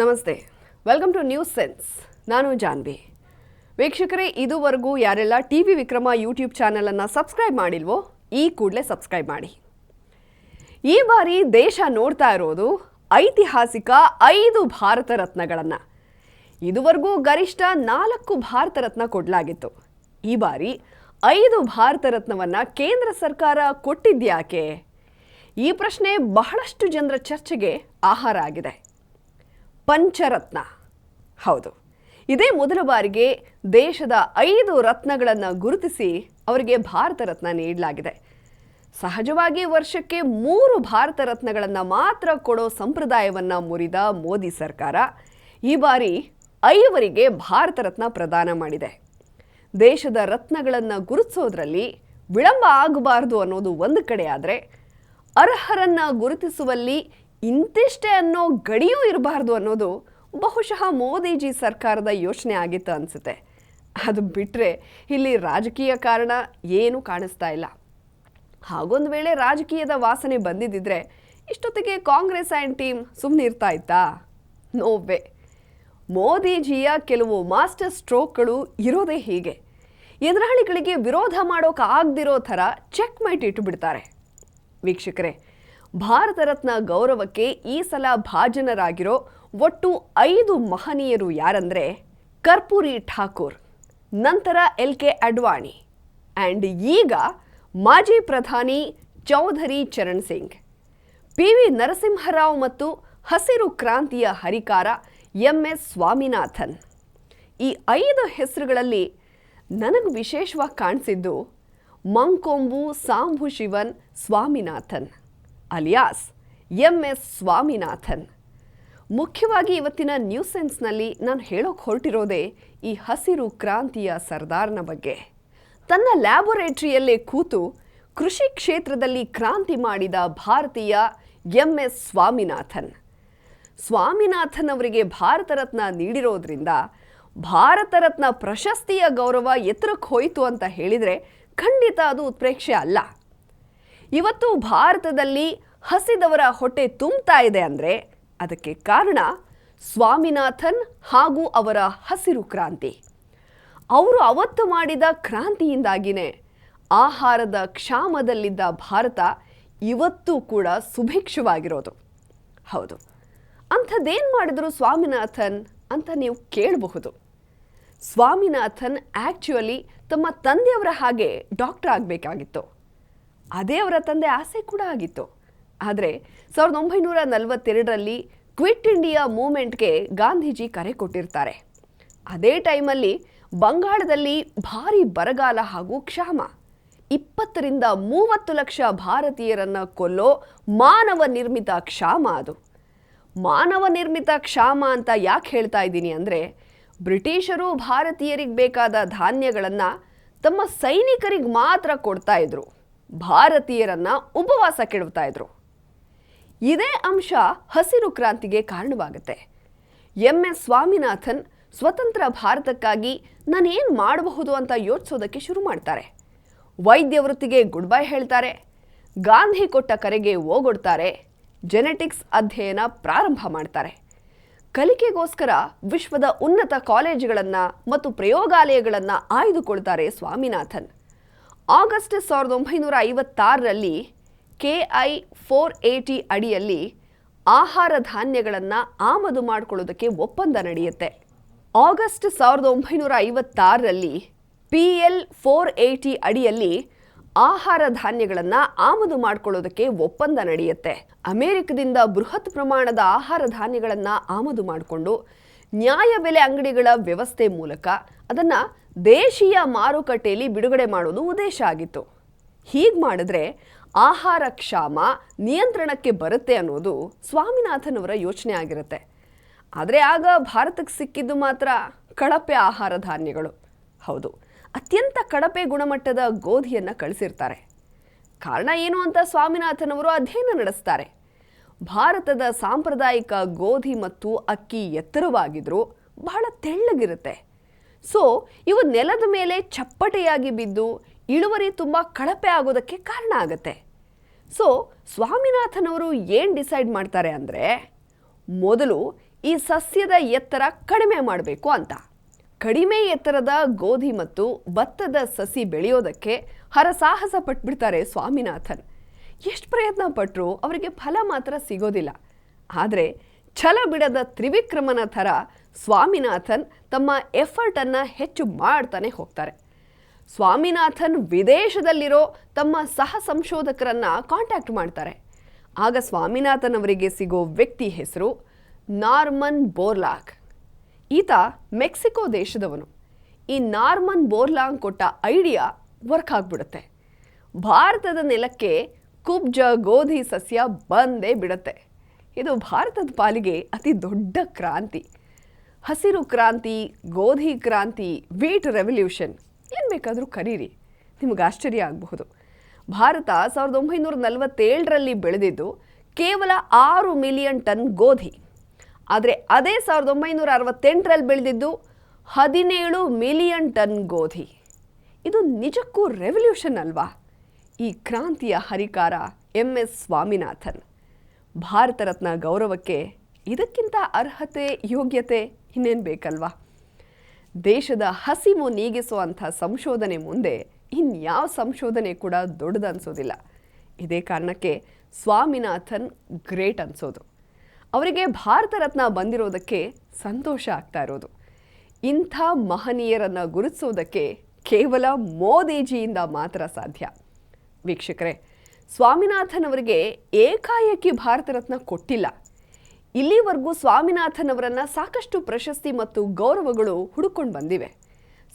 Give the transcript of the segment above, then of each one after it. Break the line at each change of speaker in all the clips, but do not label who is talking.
ನಮಸ್ತೆ. Welcome two news sense ನಾನು ಜಾನ್ವಿ. ವೀಕ್ಷಕರೇ, ಇದುವರೆಗೂ ಯಾರೆಲ್ಲ ಟಿ ವಿ ವಿಕ್ರಮ ಯೂಟ್ಯೂಬ್ ಚಾನಲನ್ನು ಸಬ್ಸ್ಕ್ರೈಬ್ ಮಾಡಿಲ್ವೋ, ಈ ಕೂಡಲೇ ಸಬ್ಸ್ಕ್ರೈಬ್ ಮಾಡಿ. ಈ ಬಾರಿ ದೇಶ ನೋಡ್ತಾ ಇರೋದು ಐತಿಹಾಸಿಕ ಐದು ಭಾರತ ರತ್ನಗಳನ್ನು. ಇದುವರೆಗೂ ಗರಿಷ್ಠ ನಾಲ್ಕು ಭಾರತ ರತ್ನ ಕೊಡಲಾಗಿತ್ತು. ಈ ಬಾರಿ ಐದು ಭಾರತ ರತ್ನವನ್ನು ಕೇಂದ್ರ ಸರ್ಕಾರ ಕೊಟ್ಟಿದ್ಯಾಕೆ? ಈ ಪ್ರಶ್ನೆ ಬಹಳಷ್ಟು ಜನರ ಚರ್ಚೆಗೆ ಆಹಾರ ಆಗಿದೆ. ಪಂಚರತ್ನ. ಹೌದು. ಇದೇ ಮೊದಲ ಬಾರಿಗೆ ದೇಶದ ಐದು ರತ್ನಗಳನ್ನು ಗುರುತಿಸಿ ಅವರಿಗೆ ಭಾರತ ರತ್ನ ನೀಡಲಾಗಿದೆ. ಸಹಜವಾಗಿ ವರ್ಷಕ್ಕೆ ಮೂರು ಭಾರತ ರತ್ನಗಳನ್ನು ಮಾತ್ರ ಕೊಡೋ ಸಂಪ್ರದಾಯವನ್ನು ಮುರಿದ ಮೋದಿ ಸರ್ಕಾರ ಈ ಬಾರಿ ಐವರಿಗೆ ಭಾರತ ರತ್ನ ಪ್ರದಾನ ಮಾಡಿದೆ. ದೇಶದ ರತ್ನಗಳನ್ನು ಗುರುತಿಸೋದ್ರಲ್ಲಿ ವಿಳಂಬ ಆಗಬಾರದು ಅನ್ನೋದು ಒಂದು ಕಡೆ ಆದರೆ ಅರ್ಹರನ್ನ ಗುರುತಿಸುವಲ್ಲಿ ಇಂತಿಷ್ಟೇ ಅನ್ನೋ ಗಡಿಯೂ ಇರಬಾರ್ದು ಅನ್ನೋದು ಬಹುಶಃ ಮೋದಿಜಿ ಸರ್ಕಾರದ ಯೋಚನೆ ಆಗಿತ್ತು ಅನಿಸುತ್ತೆ. ಅದು ಬಿಟ್ಟರೆ ಇಲ್ಲಿ ರಾಜಕೀಯ ಕಾರಣ ಏನೂ ಕಾಣಿಸ್ತಾ ಇಲ್ಲ. ಹಾಗೊಂದು ವೇಳೆ ರಾಜಕೀಯದ ವಾಸನೆ ಬಂದಿದ್ದಿದ್ರೆ ಇಷ್ಟೊತ್ತಿಗೆ ಕಾಂಗ್ರೆಸ್ ಆ್ಯಂಡ್ ಟೀಮ್ ಸುಮ್ಮನೆ ಇರ್ತಾ ಇತ್ತಾ? ನೋವೇ ಮೋದಿಜಿಯ ಕೆಲವು ಮಾಸ್ಟರ್ ಸ್ಟ್ರೋಕ್ಗಳು ಇರೋದೇ ಹೀಗೆ. ಎದುರಾಳಿಗಳಿಗೆ ವಿರೋಧ ಮಾಡೋಕೆ ಆಗದಿರೋ ಥರ ಚೆಕ್ ಮೈಟ್ ಇಟ್ಟುಬಿಡ್ತಾರೆ ವೀಕ್ಷಕರೇ ಭಾರತ ರತ್ನ ಗೌರವಕ್ಕೆ ಈ ಸಲ ಭಾಜನರಾಗಿರೋ ಒಟ್ಟು ಐದು ಮಹನೀಯರು ಯಾರಂದ್ರೆ ಕರ್ಪೂರಿ ಠಾಕೂರ್, ನಂತರ ಎಲ್ ಕೆ ಅಡ್ವಾಣಿ ಆ್ಯಂಡ್ ಈಗ ಮಾಜಿ ಪ್ರಧಾನಿ ಚೌಧರಿ ಚರಣ್ ಸಿಂಗ್. ಪಿ ವಿ ನರಸಿಂಹರಾವ್ ಮತ್ತು ಹಸಿರು ಕ್ರಾಂತಿಯ ಹರಿಕಾರ ಎಂ ಎಸ್ ಸ್ವಾಮಿನಾಥನ್. ಈ ಐದು ಹೆಸರುಗಳಲ್ಲಿ ನನಗೆ ವಿಶೇಷವಾಗಿ ಕಾಣಿಸಿದ್ದು Mankombu Sambasivan Swaminathan. Alias, M. S. Swaminathan. ಮುಖ್ಯವಾಗಿ ಇವತ್ತಿನ ನ್ಯೂಸ್ ಸೆನ್ಸ್ನಲ್ಲಿ ನಾನು ಹೇಳೋಕೆ ಹೊರಟಿರೋದೇ ಈ ಹಸಿರು ಕ್ರಾಂತಿಯ ಸರ್ದಾರ್ನ ಬಗ್ಗೆ. ತನ್ನ ಲ್ಯಾಬೊರೇಟ್ರಿಯಲ್ಲೇ ಕೂತು ಕೃಷಿ ಕ್ಷೇತ್ರದಲ್ಲಿ ಕ್ರಾಂತಿ ಮಾಡಿದ ಭಾರತೀಯ ಎಂ. ಎಸ್. ಸ್ವಾಮಿನಾಥನ್. ಸ್ವಾಮಿನಾಥನ್ ಅವರಿಗೆ ಭಾರತ ರತ್ನ ನೀಡಿರೋದ್ರಿಂದ ಭಾರತ ರತ್ನ ಪ್ರಶಸ್ತಿಯ ಗೌರವ ಎತ್ತರಕ್ಕೆ ಹೋಯಿತು ಅಂತ ಹೇಳಿದರೆ ಖಂಡಿತ ಅದು ಉತ್ಪ್ರೇಕ್ಷೆ ಅಲ್ಲ. ಇವತ್ತು ಭಾರತದಲ್ಲಿ ಹಸಿದವರ ಹೊಟ್ಟೆ ತುಂಬ್ತಾ ಇದೆ ಅಂದರೆ ಅದಕ್ಕೆ ಕಾರಣ ಸ್ವಾಮಿನಾಥನ್ ಹಾಗೂ ಅವರ ಹಸಿರು ಕ್ರಾಂತಿ. ಅವರು ಅವತ್ತು ಮಾಡಿದ ಕ್ರಾಂತಿಯಿಂದಾಗಿಯೇ ಆಹಾರದ ಕ್ಷಾಮದಲ್ಲಿದ್ದ ಭಾರತ ಇವತ್ತು ಕೂಡ ಸುಭಿಕ್ಷವಾಗಿರೋದು. ಹೌದು. ಅಂಥದ್ದೇನು ಮಾಡಿದ್ರು ಸ್ವಾಮಿನಾಥನ್ ಅಂತ ನೀವು ಕೇಳಬಹುದು. ಸ್ವಾಮಿನಾಥನ್ ಆ್ಯಕ್ಚುಯಲಿ ತಮ್ಮ ತಂದೆಯವರ ಹಾಗೆ ಡಾಕ್ಟರ್ ಆಗಬೇಕಾಗಿತ್ತು. ಅದೇ ಅವರ ತಂದೆ ಆಸೆ ಕೂಡ ಆಗಿತ್ತು. ಆದರೆ ಸಾವಿರದ ಒಂಬೈನೂರ ನಲವತ್ತೆರಡರಲ್ಲಿ ಕ್ವಿಟ್ ಇಂಡಿಯಾ ಮೂಮೆಂಟ್ಗೆ ಗಾಂಧೀಜಿ ಕರೆ ಕೊಟ್ಟಿರ್ತಾರೆ. ಅದೇ ಟೈಮಲ್ಲಿ ಬಂಗಾಳದಲ್ಲಿ ಭಾರಿ ಬರಗಾಲ ಹಾಗೂ ಕ್ಷಾಮ. ಇಪ್ಪತ್ತರಿಂದ ಮೂವತ್ತು ಲಕ್ಷ ಭಾರತೀಯರನ್ನು ಕೊಲ್ಲೋ ಮಾನವ ನಿರ್ಮಿತ ಕ್ಷಾಮ ಅದು. ಮಾನವ ನಿರ್ಮಿತ ಕ್ಷಾಮ ಅಂತ ಯಾಕೆ ಹೇಳ್ತಾ ಇದ್ದೀನಿ ಅಂದರೆ, ಬ್ರಿಟಿಷರು ಭಾರತೀಯರಿಗೆ ಬೇಕಾದ ಧಾನ್ಯಗಳನ್ನು ತಮ್ಮ ಸೈನಿಕರಿಗೆ ಮಾತ್ರ ಕೊಡ್ತಾ ಇದ್ರು. ಭಾರತೀಯರನ್ನು ಉಪವಾಸ ಕೆಡವ್ತಾ ಇದ್ರು. ಇದೇ ಅಂಶ ಹಸಿರು ಕ್ರಾಂತಿಗೆ ಕಾರಣವಾಗುತ್ತೆ. ಎಂ. ಎಸ್. ಸ್ವಾಮಿನಾಥನ್ ಸ್ವತಂತ್ರ ಭಾರತಕ್ಕಾಗಿ ನಾನೇನು ಮಾಡಬಹುದು ಅಂತ ಯೋಚಿಸೋದಕ್ಕೆ ಶುರು ಮಾಡ್ತಾರೆ. ವೈದ್ಯ ವೃತ್ತಿಗೆ ಗುಡ್ ಬೈ ಹೇಳ್ತಾರೆ. ಗಾಂಧಿ ಕೊಟ್ಟ ಕರೆಗೆ ಓಗೊಡ್ತಾರೆ. ಜೆನೆಟಿಕ್ಸ್ ಅಧ್ಯಯನ ಪ್ರಾರಂಭ ಮಾಡ್ತಾರೆ. ಕಲಿಕೆಗೋಸ್ಕರ ವಿಶ್ವದ ಉನ್ನತ ಕಾಲೇಜುಗಳನ್ನು ಮತ್ತು ಪ್ರಯೋಗಾಲಯಗಳನ್ನು ಆಯ್ದುಕೊಳ್ತಾರೆ ಸ್ವಾಮಿನಾಥನ್. ಆಗಸ್ಟ್ ಸಾವಿರದ ಒಂಬೈನೂರ ಐವತ್ತಾರರಲ್ಲಿ ಕೆ ಐ ಫೋರ್ ಏಟಿ ಅಡಿಯಲ್ಲಿ ಆಹಾರ ಧಾನ್ಯಗಳನ್ನು ಆಮದು ಮಾಡಿಕೊಳ್ಳೋದಕ್ಕೆ ಒಪ್ಪಂದ ನಡೆಯುತ್ತೆ. ಆಗಸ್ಟ್ ಸಾವಿರದ ಒಂಬೈನೂರ ಐವತ್ತಾರರಲ್ಲಿ ಪಿ ಎಲ್ ಫೋರ್ ಏಟಿ ಅಡಿಯಲ್ಲಿ ಆಹಾರ ಧಾನ್ಯಗಳನ್ನು ಆಮದು ಮಾಡಿಕೊಳ್ಳೋದಕ್ಕೆ ಒಪ್ಪಂದ ನಡೆಯುತ್ತೆ. ಅಮೆರಿಕದಿಂದ ಬೃಹತ್ ಪ್ರಮಾಣದ ಆಹಾರ ಧಾನ್ಯಗಳನ್ನು ಆಮದು ಮಾಡಿಕೊಂಡು ನ್ಯಾಯ ಬೆಲೆ ಅಂಗಡಿಗಳ ವ್ಯವಸ್ಥೆ ಮೂಲಕ ಅದನ್ನು ದೇಶೀಯ ಮಾರುಕಟ್ಟೆಯಲ್ಲಿ ಬಿಡುಗಡೆ ಮಾಡೋದು ಉದ್ದೇಶ ಆಗಿತ್ತು. ಹೀಗೆ ಮಾಡಿದ್ರೆ ಆಹಾರ ಕ್ಷಾಮ ನಿಯಂತ್ರಣಕ್ಕೆ ಬರುತ್ತೆ ಅನ್ನೋದು ಸ್ವಾಮಿನಾಥನವರ ಯೋಚನೆ ಆಗಿರುತ್ತೆ. ಆದರೆ ಆಗ ಭಾರತಕ್ಕೆ ಸಿಕ್ಕಿದ್ದು ಮಾತ್ರ ಕಳಪೆ ಆಹಾರ ಧಾನ್ಯಗಳು. ಹೌದು, ಅತ್ಯಂತ ಕಳಪೆ ಗುಣಮಟ್ಟದ ಗೋಧಿಯನ್ನು ಕಳಿಸಿರ್ತಾರೆ. ಕಾರಣ ಏನು ಅಂತ ಸ್ವಾಮಿನಾಥನವರು ಅಧ್ಯಯನ ನಡೆಸ್ತಾರೆ. ಭಾರತದ ಸಾಂಪ್ರದಾಯಿಕ ಗೋಧಿ ಮತ್ತು ಅಕ್ಕಿ ಎತ್ತರವಾಗಿದ್ದರೂ ಬಹಳ ತೆಳ್ಳಗಿರುತ್ತೆ. ಸೊ ಇವು ನೆಲದ ಮೇಲೆ ಚಪ್ಪಟೆಯಾಗಿ ಬಿದ್ದು ಇಳುವರಿ ತುಂಬ ಕಳಪೆ ಆಗೋದಕ್ಕೆ ಕಾರಣ ಆಗುತ್ತೆ. ಸೊ ಸ್ವಾಮಿನಾಥನವರು ಏನು ಡಿಸೈಡ್ ಮಾಡ್ತಾರೆ ಅಂದರೆ, ಮೊದಲು ಈ ಸಸ್ಯದ ಎತ್ತರ ಕಡಿಮೆ ಮಾಡಬೇಕು ಅಂತ. ಕಡಿಮೆ ಎತ್ತರದ ಗೋಧಿ ಮತ್ತು ಭತ್ತದ ಸಸಿ ಬೆಳೆಯೋದಕ್ಕೆ ಹರಸಾಹಸ ಪಟ್ಬಿಡ್ತಾರೆ ಸ್ವಾಮಿನಾಥನ್. ಎಷ್ಟು ಪ್ರಯತ್ನ ಪಟ್ಟರೂ ಅವರಿಗೆ ಫಲ ಮಾತ್ರ ಸಿಗೋದಿಲ್ಲ. ಆದರೆ, ಛಲ ಬಿಡದ ತ್ರಿವಿಕ್ರಮನ ಥರ ಸ್ವಾಮಿನಾಥನ್ ತಮ್ಮ ಎಫರ್ಟನ್ನು ಹೆಚ್ಚು ಮಾಡ್ತಾನೆ ಹೋಗ್ತಾರೆ. ಸ್ವಾಮಿನಾಥನ್ ವಿದೇಶದಲ್ಲಿರೋ ತಮ್ಮ ಸಹ ಸಂಶೋಧಕರನ್ನ ಕಾಂಟ್ಯಾಕ್ಟ್ ಮಾಡ್ತಾರೆ. ಆಗ ಸ್ವಾಮಿನಾಥನ್ ಅವರಿಗೆ ಸಿಗೋ ವ್ಯಕ್ತಿ ಹೆಸರು ನಾರ್ಮನ್ ಬೋರ್ಲಾಕ್. ಈತ ಮೆಕ್ಸಿಕೋ ದೇಶದವನು. ಈ ನಾರ್ಮನ್ ಬೋರ್ಲಾಂಗ್ ಕೊಟ್ಟ ಐಡಿಯಾ ವರ್ಕ್ ಆಗಿಬಿಡುತ್ತೆ. ಭಾರತದ ನೆಲಕ್ಕೆ ಕುಬ್ಜ ಗೋಧಿ ಸಸ್ಯ ಬಂದೇ ಬಿಡುತ್ತೆ. ಇದು ಭಾರತದ ಪಾಲಿಗೆ ಅತಿ ದೊಡ್ಡ ಕ್ರಾಂತಿ. ಹಸಿರು ಕ್ರಾಂತಿ, ಗೋಧಿ ಕ್ರಾಂತಿ, ವೀಟ್ ರೆವಲ್ಯೂಷನ್. ಬೇಕಾದರೂ ಕರೀರಿ. ನಿಮಗೆ ಆಶ್ಚರ್ಯ ಆಗಬಹುದು. ಭಾರತ ಸಾವಿರದ ಒಂಬೈನೂರ ನಲವತ್ತೇಳರಲ್ಲಿ ಬೆಳೆದಿದ್ದು ಕೇವಲ ಆರು ಮಿಲಿಯನ್ ಟನ್ ಗೋಧಿ. ಆದರೆ ಅದೇ ಸಾವಿರದ ಒಂಬೈನೂರ ಅರವತ್ತೆಂಟರಲ್ಲಿ ಬೆಳೆದಿದ್ದು ಹದಿನೇಳು ಮಿಲಿಯನ್ ಟನ್ ಗೋಧಿ. ಇದು ನಿಜಕ್ಕೂ ರೆವಲ್ಯೂಷನ್ ಅಲ್ವಾ? ಈ ಕ್ರಾಂತಿಯ ಹರಿಕಾರ ಎಂ ಎಸ್ ಸ್ವಾಮಿನಾಥನ್. ಭಾರತ ರತ್ನ ಗೌರವಕ್ಕೆ ಇದಕ್ಕಿಂತ ಅರ್ಹತೆ, ಯೋಗ್ಯತೆ ಇನ್ನೇನು ಬೇಕಲ್ವಾ? ದೇಶದ ಹಸಿವು ನೀಗಿಸುವಂಥ ಸಂಶೋಧನೆ ಮುಂದೆ ಇನ್ಯಾವ ಸಂಶೋಧನೆ ಕೂಡ ದೊಡ್ಡದನ್ಸೋದಿಲ್ಲ ಇದೇ ಕಾರಣಕ್ಕೆ ಸ್ವಾಮಿನಾಥನ್ ಗ್ರೇಟ್ ಅನ್ಸೋದು. ಅವರಿಗೆ ಭಾರತ ರತ್ನ ಬಂದಿರೋದಕ್ಕೆ ಸಂತೋಷ ಆಗ್ತಾ ಇರೋದು. ಇಂಥ ಮಹನೀಯರನ್ನು ಗುರುತಿಸೋದಕ್ಕೆ ಕೇವಲ ಮೋದಿಜಿಯಿಂದ ಮಾತ್ರ ಸಾಧ್ಯ. ವೀಕ್ಷಕರೇ, ಸ್ವಾಮಿನಾಥನ್ ಅವರಿಗೆ ಏಕಾಏಕಿ ಭಾರತ ರತ್ನ ಕೊಟ್ಟಿಲ್ಲ. ಇಲ್ಲಿವರೆಗೂ ಸ್ವಾಮಿನಾಥನ್ ಅವರನ್ನು ಸಾಕಷ್ಟು ಪ್ರಶಸ್ತಿ ಮತ್ತು ಗೌರವಗಳು ಹುಡುಕೊಂಡು ಬಂದಿವೆ.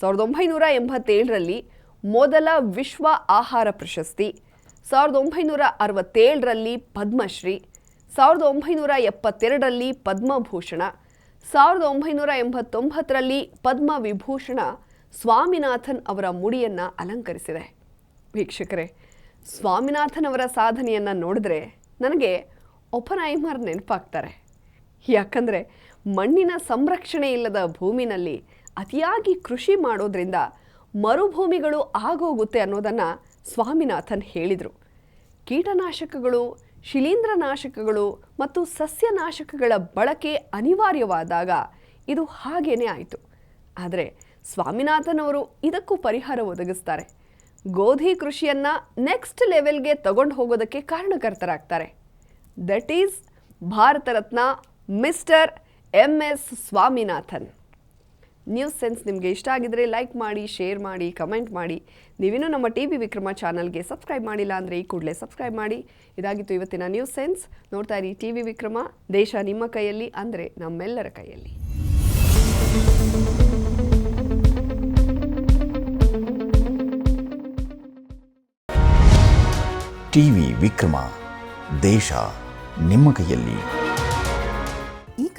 ಸಾವಿರದ ಒಂಬೈನೂರ ಎಂಬತ್ತೇಳರಲ್ಲಿ ಮೊದಲ ವಿಶ್ವ ಆಹಾರ ಪ್ರಶಸ್ತಿ, ಸಾವಿರದ ಒಂಬೈನೂರ ಅರವತ್ತೇಳರಲ್ಲಿ ಪದ್ಮಶ್ರೀ, ಸಾವಿರದ ಒಂಬೈನೂರ ಎಪ್ಪತ್ತೆರಡರಲ್ಲಿ ಪದ್ಮಭೂಷಣ, ಸಾವಿರದ ಒಂಬೈನೂರ ಎಂಬತ್ತೊಂಬತ್ತರಲ್ಲಿ ಪದ್ಮ ವಿಭೂಷಣ ಸ್ವಾಮಿನಾಥನ್ ಅವರ ಮುಡಿಯನ್ನು ಅಲಂಕರಿಸಿದೆ. ವೀಕ್ಷಕರೇ, ಸ್ವಾಮಿನಾಥನ್ ಅವರ ಸಾಧನೆಯನ್ನು ನೋಡಿದ್ರೆ ನನಗೆ ಒಪನೈಮರ್ ನೆನಪಾಗ್ತಾರೆ. ಯಾಕಂದರೆ ಮಣ್ಣಿನ ಸಂರಕ್ಷಣೆ ಇಲ್ಲದ ಭೂಮಿನಲ್ಲಿ ಅತಿಯಾಗಿ ಕೃಷಿ ಮಾಡೋದ್ರಿಂದ ಮರುಭೂಮಿಗಳು ಆಗೋಗುತ್ತೆ ಅನ್ನೋದನ್ನು ಸ್ವಾಮಿನಾಥನ್ ಹೇಳಿದರು. ಕೀಟನಾಶಕಗಳು, ಶಿಲೀಂಧ್ರನಾಶಕಗಳು ಮತ್ತು ಸಸ್ಯನಾಶಕಗಳ ಬಳಕೆ ಅನಿವಾರ್ಯವಾದಾಗ ಇದು ಹಾಗೇನೇ ಆಯಿತು. ಆದರೆ ಸ್ವಾಮಿನಾಥನ್ ಅವರು ಇದಕ್ಕೂ ಪರಿಹಾರ ಒದಗಿಸ್ತಾರೆ. ಗೋಧಿ ಕೃಷಿಯನ್ನು ನೆಕ್ಸ್ಟ್ ಲೆವೆಲ್ಗೆ ತಗೊಂಡು ಹೋಗೋದಕ್ಕೆ ಕಾರಣಕರ್ತರಾಗ್ತಾರೆ. That is Bharat Ratna mister M S Swaminathan. News sense ನಿಮಗೆ ಇಷ್ಟ ಆಗಿದ್ರೆ ಲೈಕ್ ಮಾಡಿ, ಶೇರ್ ಮಾಡಿ, ಕಮೆಂಟ್ ಮಾಡಿ. ನೀವಿನ್ನೂ ನಮ್ಮ ಟಿ ವಿ ವಿಕ್ರಮ ಚಾನಲ್ಗೆ ಸಬ್ಸ್ಕ್ರೈಬ್ ಮಾಡಿಲ್ಲ ಅಂದರೆ ಈ ಕೂಡಲೇ ಸಬ್ಸ್ಕ್ರೈಬ್ ಮಾಡಿ. ಇದಾಗಿತ್ತು ಇವತ್ತಿನ ನ್ಯೂಸ್ ಸೆನ್ಸ್. ನೋಡ್ತಾ ಇರಿ ಟಿ ವಿ ವಿಕ್ರಮ, ದೇಶ ನಿಮ್ಮ ಕೈಯಲ್ಲಿ ಅಂದರೆ ನಮ್ಮೆಲ್ಲರ ಕೈಯಲ್ಲಿ.
ಟಿ ವಿ ವಿಕ್ರಮ, ದೇಶ ನಿಮ್ಮ ಕೈಯಲ್ಲಿ.